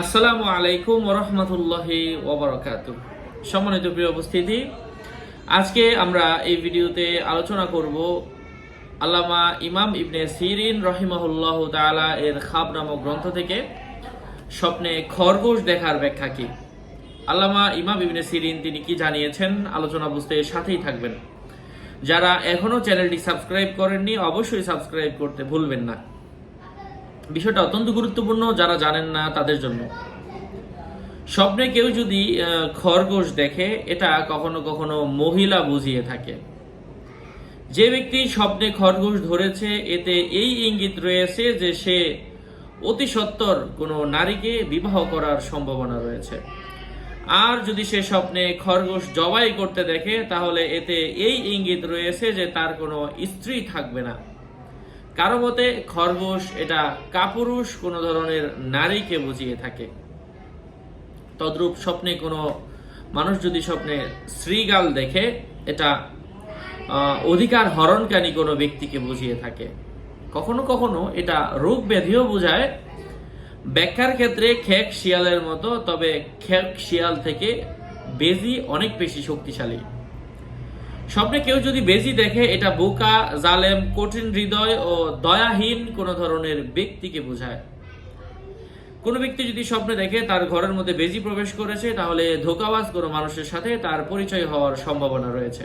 আসসালামু আলাইকুম রহমতুল্লাহি ওবরাকাত সম্মানিত প্রিয় উপস্থিতি, আজকে আমরা এই ভিডিওতে আলোচনা করব আল্লামা ইমাম ইবনে সিরিন রহিমাহুল্লাহ তাআলা এর খাব নামক গ্রন্থ থেকে। স্বপ্নে খরগোশ দেখার ব্যাখ্যা কি? আল্লামা ইমাম ইবনে সিরিন তিনি কি জানিয়েছেন? আলোচনা বুঝতে সাথেই থাকবেন। যারা এখনও চ্যানেলটি সাবস্ক্রাইব করেননি, অবশ্যই সাবস্ক্রাইব করতে ভুলবেন না। বিষয়টা অত্যন্ত গুরুত্বপূর্ণ যারা জানেন না তাদের জন্য। স্বপ্নে কেউ যদি খরগোশ দেখে, এটা কখনো কখনো মহিলা বুঝিয়ে থাকে। যে ব্যক্তি স্বপ্নে খরগোশ ধরেছে, এতে এই ইঙ্গিত রয়েছে যে সে অতি সত্বর কোনো নারীকে বিবাহ করার সম্ভাবনা রয়েছে। আর যদি সে স্বপ্নে খরগোশ জবাই করতে দেখে, তাহলে এতে এই ইঙ্গিত রয়েছে যে তার কোনো স্ত্রী থাকবে না। কারও মতে খরগোশ এটা কাপুরুষ, কোনো ধরনের নারীকে বুঝিয়ে থাকে। তদ্রূপ স্বপ্নে কোনো মানুষ যদি স্বপ্নে শ্রীগাল দেখে, এটা অধিকার হরণকারী কোনো ব্যক্তিকে বুঝিয়ে থাকে। কখনো কখনো এটা রোগ ব্যাধিও বোঝায়। ব্যাখ্যার ক্ষেত্রে খেক শিয়ালের মতো, তবে খেক শিয়াল থেকে বেজি অনেক বেশি শক্তিশালী। স্বপ্নে কেউ যদি বেজি দেখে, এটা বোকা, জালেম, কঠিন হৃদয় ও দয়াহীন কোনো ধরনের ব্যক্তিকে বোঝায়। কোনো ব্যক্তি যদি স্বপ্নে দেখে তার ঘরের মধ্যে বেজি প্রবেশ করেছে, তাহলে ধোকাবাজ কোনো মানুষের সাথে তার পরিচয় হওয়ার সম্ভাবনা রয়েছে।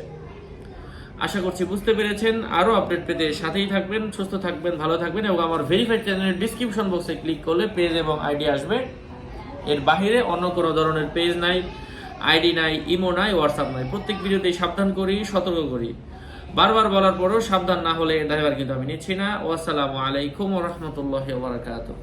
আশা করছি বুঝতে পেরেছেন। আরও আপডেট পেতে সাথেই থাকবেন, সুস্থ থাকবেন, ভালো থাকবেন এবং আমার ভেরিফাইড চ্যানেলের ডিসক্রিপশন বক্সে ক্লিক করলে পেজ এবং আইডি আসবে। এর বাহিরে অন্য কোনো ধরনের পেজ নাই। আইডি নাই, ইমো নাই হোয়াটসঅ্যাপ নাই। প্রত্যেক ভিডিওতেই সাবধান করি, সতর্ক করি। বারবার বলার পরও সাবধান না হলে ড্রাইভার কিন্তু আমি নিচ্ছি না। ওয়াসালামু আলাইকুম রহমতুল্লাহ বারাকাতুহ।